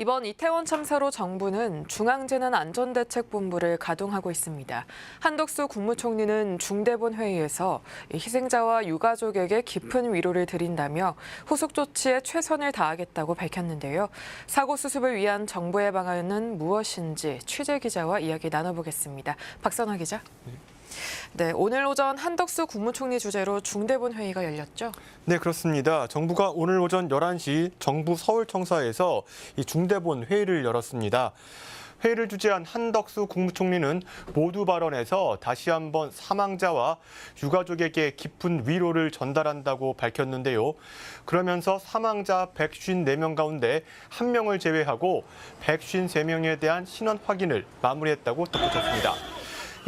이번 이태원 참사로 정부는 중앙재난안전대책본부를 가동하고 있습니다. 한덕수 국무총리는 중대본 회의에서 희생자와 유가족에게 깊은 위로를 드린다며 후속 조치에 최선을 다하겠다고 밝혔는데요. 사고 수습을 위한 정부의 방안은 무엇인지 취재 기자와 이야기 나눠보겠습니다. 박선화 기자. 네, 오늘 오전 한덕수 국무총리 주재로 중대본 회의가 열렸죠. 네, 그렇습니다. 정부가 오늘 오전 11시 정부 서울청사에서 이 중대본 회의를 열었습니다. 회의를 주재한 한덕수 국무총리는 모두 발언에서 다시 한번 사망자와 유가족에게 깊은 위로를 전달한다고 밝혔는데요. 그러면서 사망자 154명 가운데 한명을 제외하고 153명에 대한 신원 확인을 마무리했다고 덧붙였습니다.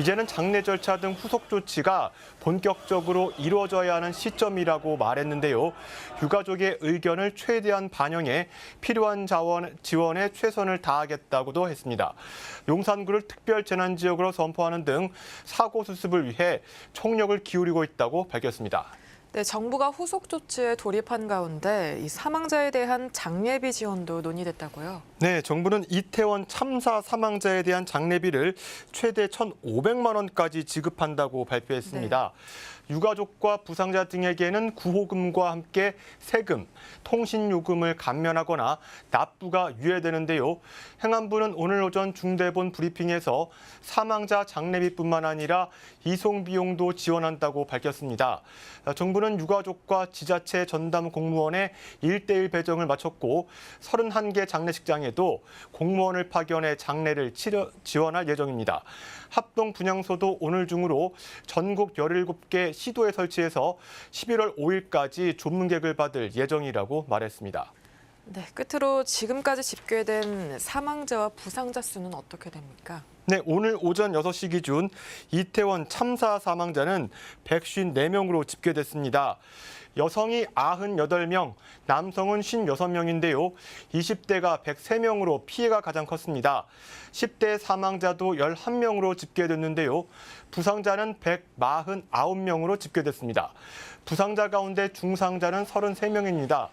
이제는 장례 절차 등 후속 조치가 본격적으로 이루어져야 하는 시점이라고 말했는데요. 유가족의 의견을 최대한 반영해 필요한 자원, 지원에 최선을 다하겠다고도 했습니다. 용산구를 특별 재난 지역으로 선포하는 등 사고 수습을 위해 총력을 기울이고 있다고 밝혔습니다. 네, 정부가 후속 조치에 돌입한 가운데 이 사망자에 대한 장례비 지원도 논의됐다고요. 네, 정부는 이태원 참사 사망자에 대한 장례비를 최대 1,500만 원까지 지급한다고 발표했습니다. 유가족과 부상자 등에게는 구호금과 함께 세금, 통신요금을 감면하거나 납부가 유예되는데요. 행안부는 오늘 오전 중대본 브리핑에서 사망자 장례비뿐만 아니라 이송 비용도 지원한다고 밝혔습니다. 정부는 유가족과 지자체 전담 공무원의 1대1 배정을 마쳤고 31개 장례식장에도 공무원을 파견해 장례를 치러, 지원할 예정입니다. 합동 분향소도 오늘 중으로 전국 17개 시도에 설치해서 11월 5일까지 조문객을 받을 예정이라고 말했습니다. 네, 끝으로 지금까지 집계된 사망자와 부상자 수는 어떻게 됩니까? 네, 오늘 오전 6시 기준 이태원 참사 사망자는 154명으로 집계됐습니다. 여성이 98명, 남성은 56명인데요. 20대가 103명으로 피해가 가장 컸습니다. 10대 사망자도 11명으로 집계됐는데요. 부상자는 149명으로 집계됐습니다. 부상자 가운데 중상자는 33명입니다.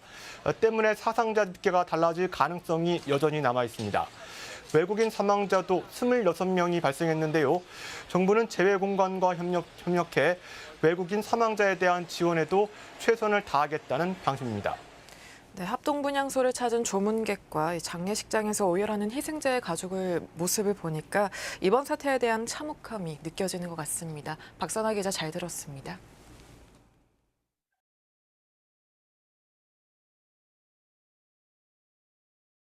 때문에 사상자 집계가 달라질 가능성이 여전히 남아 있습니다. 외국인 사망자도 26명이 발생했는데요. 정부는 재외공간과 협력, 협력해 외국인 사망자에 대한 지원에도 최선을 다하겠다는 방침입니다. 네, 합동 분향소를 찾은 조문객과 이 장례식장에서 오열하는 희생자의 가족을 모습을 보니까 이번 사태에 대한 참혹함이 느껴지는 것 같습니다. 박선아 기자 잘 들었습니다.